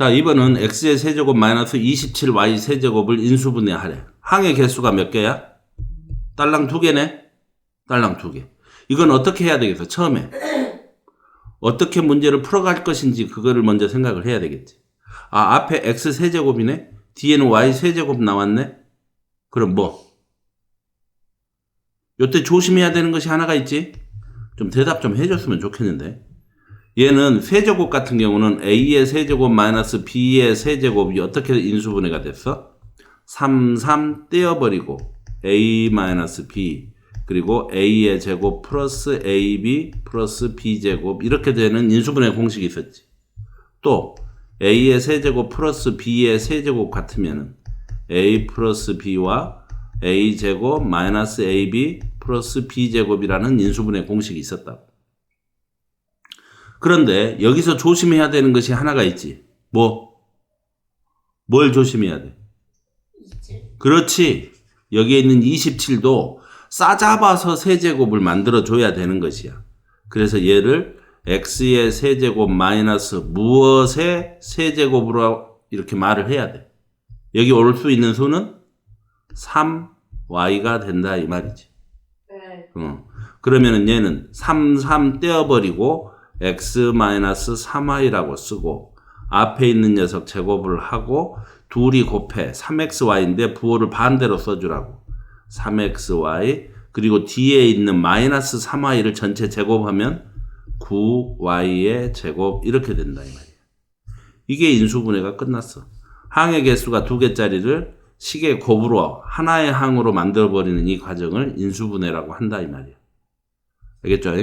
자, 이번은 x의 세제곱 마이너스 27y 세제곱을 인수분해하래. 항의 개수가 몇 개야? 딸랑 두 개네? 딸랑 두 개. 이건 어떻게 해야 되겠어? 처음에. 어떻게 문제를 풀어갈 것인지 그거를 먼저 생각을 해야 되겠지. 아, 앞에 x 세제곱이네? 뒤에는 y 세제곱 나왔네? 그럼 뭐? 요때 조심해야 되는 것이 하나가 있지? 좀 대답 좀 해줬으면 좋겠는데. 얘는 세제곱 같은 경우는 a의 세제곱 마이너스 b의 세제곱이 어떻게 인수분해가 됐어? 3, 3 떼어버리고 a 마이너스 b 그리고 a의 제곱 플러스 ab 플러스 b 제곱 이렇게 되는 인수분해 공식이 있었지. 또 a의 세제곱 플러스 b의 세제곱 같으면은 a 플러스 b와 a 제곱 마이너스 ab 플러스 b 제곱이라는 인수분해 공식이 있었다. 그런데 여기서 조심해야 되는 것이 하나가 있지. 뭐? 뭘 조심해야 돼? 그렇지. 여기에 있는 27도 싸잡아서 세제곱을 만들어 줘야 되는 것이야. 그래서 얘를 x의 세제곱 마이너스 무엇의 세제곱으로 이렇게 말을 해야 돼. 여기 올 수 있는 수는 3y가 된다 이 말이지. 네. 어. 그러면은 얘는 3, 3 떼어버리고 x-3y라고 쓰고 앞에 있는 녀석 제곱을 하고 둘이 곱해 3xy인데 부호를 반대로 써주라고 3xy 그리고 뒤에 있는 마이너스 3y를 전체 제곱하면 9y의 제곱 이렇게 된다 이 말이야. 이게 인수분해가 끝났어. 항의 개수가 두 개짜리를 식의 곱으로 하나의 항으로 만들어 버리는 이 과정을 인수분해라고 한다 이 말이야. 알겠죠?